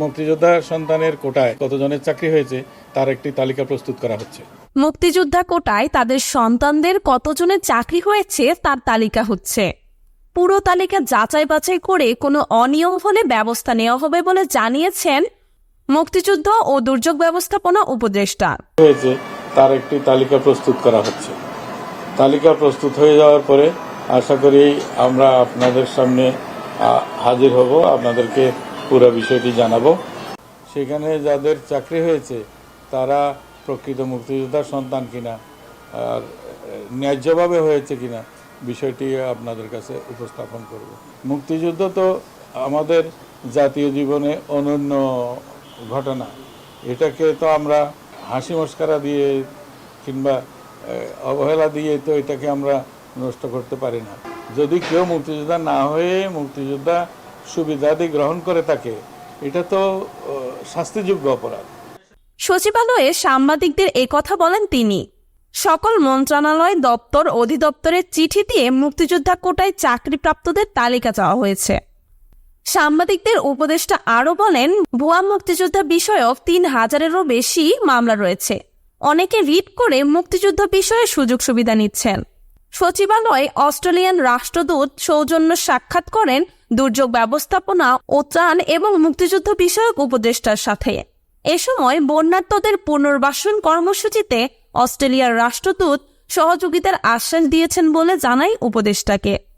মুক্তিযোদ্ধা সন্তানের কোটায় কতজনের চাকরি হয়েছে তার একটি তালিকা প্রস্তুত করা হচ্ছে। মুক্তিযোদ্ধা কোটায় তাদের সন্তানদের কতজনের চাকরি হয়েছে তার তালিকা হচ্ছে। পুরো তালিকা যাচাই বাছাই করে কোনো অনিয়ম হলে ব্যবস্থা নেওয়া হবে বলে জানিয়েছেন মুক্তিযুদ্ধ ও দুর্যোগ ব্যবস্থাপনা উপদেষ্টা। হয়েছে তার একটি তালিকা প্রস্তুত করা হচ্ছে। তালিকা প্রস্তুত হয়ে যাওয়ার পরে আশা করি আমরা আপনাদের সামনে হাজির হব আপনাদেরকে পুরো বিষয়টি জানাব। সেখানে যাদের চাকরি হয়েছে, তারা প্রকৃত মুক্তিযোদ্ধার সন্তান কিনা, আর ন্যায্যভাবে হয়েছে কিনা, বিষয়টি আপনাদের কাছে উপস্থাপন করব। মুক্তিযুদ্ধ তো আমাদের জাতীয় জীবনে অনন্য ঘটনা। এটাকে তো আমরা হাসি মস্কারা দিয়ে কিংবা অবহেলা দিয়ে তো এটাকে আমরা নষ্ট করতে পারি না। যদি কেউ মুক্তিযোদ্ধা না হয়ে মুক্তিযোদ্ধা সুবিধাদি গ্রহণ করে থাকে, এটা তো শাস্তিযোগ্য অপরাধ। সচিবালয়ে সাংবাদিকদের কথা বলেন তিনি। সকল মন্ত্রণালয় দপ্তর অধিদপ্তরের চিঠি দিয়ে মুক্তিযোদ্ধা কোটায় চাকরিপ্রাপ্তদের তালিকা চাওয়া হয়েছে। সাংবাদিকদের উপদেষ্টা আরও বলেন, ভুয়া মুক্তিযোদ্ধা বিষয়ক তিন হাজারেরও বেশি মামলা রয়েছে। অনেকে রিট করে মুক্তিযুদ্ধ বিষয়ে সুযোগ সুবিধা নিচ্ছেন। সচিবালয়ে অস্ট্রেলিয়ান রাষ্ট্রদূত সৌজন্য সাক্ষাৎ করেন দুর্যোগ ব্যবস্থাপনা ও ত্রাণ এবং মুক্তিযুদ্ধ বিষয়ক উপদেষ্টার সাথে। এ সময় বন্যার্তদের পুনর্বাসন কর্মসূচিতে অস্ট্রেলিয়ার রাষ্ট্রদূত সহযোগিতার আশ্বাস দিয়েছেন বলে জানাই উপদেষ্টাকে।